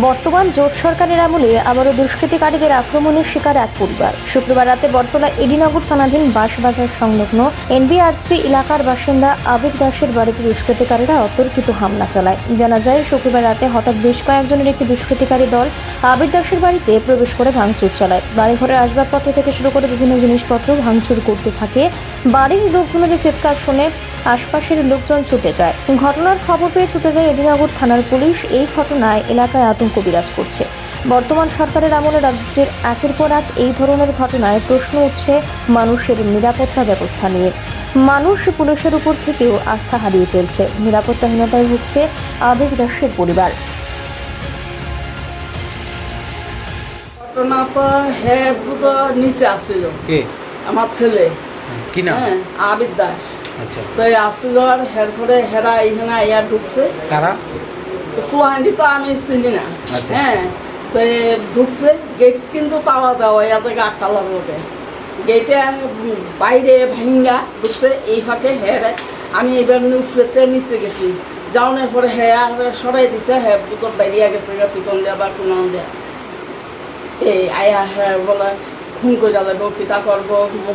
বর্তমান জোট সরকারের আমলে আবারও দুষ্কৃতিকারীদের আক্রমণের শিকার এক পরিবার। শুক্রবার রাতে বটতলা এডিনগর থানাধীন বাঁশবাজার সংলগ্ন এনবিআরসি এলাকার বাসিন্দা আবির দাসের বাড়িতে দুষ্কৃতিকারীরা অতর্কিত হামলা চালায়। জানা যায়, শুক্রবার রাতে হঠাৎ বেশ কয়েকজনের একটি দুষ্কৃতিকারী দল আবির দাসের বাড়িতে প্রবেশ করে ভাঙচুর চালায়। বাড়িঘরের আসবাবপত্র থেকে শুরু করে বিভিন্ন জিনিসপত্র ভাঙচুর করতে থাকে। বাড়ির লোকজনের চিৎকার শুনে আশপাশের লোকজন ছুটে যায়। ঘটনার খবর পেয়ে ছুটে যায় এদিনগর থানার পুলিশ। এই ঘটনায় এলাকায় আতঙ্ক বিরাজ করছে। বর্তমান সরকারের আমলে রাজ্যের একের পর এক এই ধরনের ঘটনায় প্রশ্ন উঠছে মানুষের নিরাপত্তা ব্যবস্থা নিয়ে। মানুষ পুলিশের উপর থেকেও আস্থা হারিয়ে ফেলছে। নিরাপত্তাহীনতায় হচ্ছে আবেগ দাসের পরিবার। ঘটনা তো হ্যাঁ পুরো নিচে আসছিল কে? আমার ছেলে। কি নাম? হ্যাঁ দাস। আচ্ছা তো এই আর হের পরে হেরা এইখানে আইয়া ঢুকছে। কারা? ফুয়াহান্ডি তো আমি চিনি না। আচ্ছা। হ্যাঁ তো ঢুকছে গেট কিন্তু তালা দেওয়া থেকে আটটালার গেটে বাইরে ভাঙ্গা ঢুকছে এই ফাঁকে হেরে। আমি এবার নিউজতে নিচে গেছি। যাওয়ার পরে হ্যাঁ আর সরাই দিছে হ্যাঁ বেরিয়ে গেছে পিছন দেওয়া বা কোনো দেওয়া এই আয়া হ্যাঁ বলে করে লাগবো কিতা করব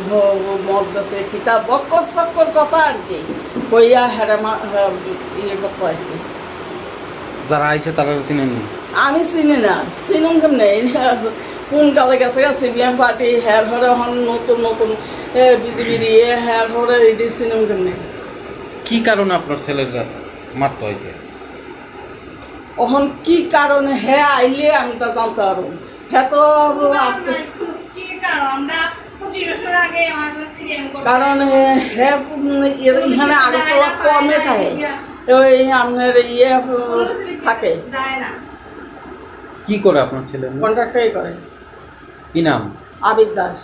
ম- মদ গেছে কিতা বক্কর চক্কর কথা আর কি। কইয়া হ্যাঁ, ইয়ে করতে আছে যারা আইছে তারা চিনেন? আমি চিনি না। চিনুম কেমনে? কোন কালে গেছে সিপিএম পার্টি হ্যার হরে হন নতুন নতুন বিজেপি দিয়ে হ্যার হরে এটি চিনুম কেমনে? কি কারণে আপনার ছেলের মারতে হয়েছে? এখন কি কারণে হ্যাঁ আইলে আমি তা জানতে পারব। হ্যাঁ তো আজকে কারণ হ্যাঁ এখানে আগরতলা কমে থাকে। ওই আপনার ইয়ে থাকে। কি করে আপনার ছেলে কন্ট্রাক্টরই করে। কি নাম? আবির দাস।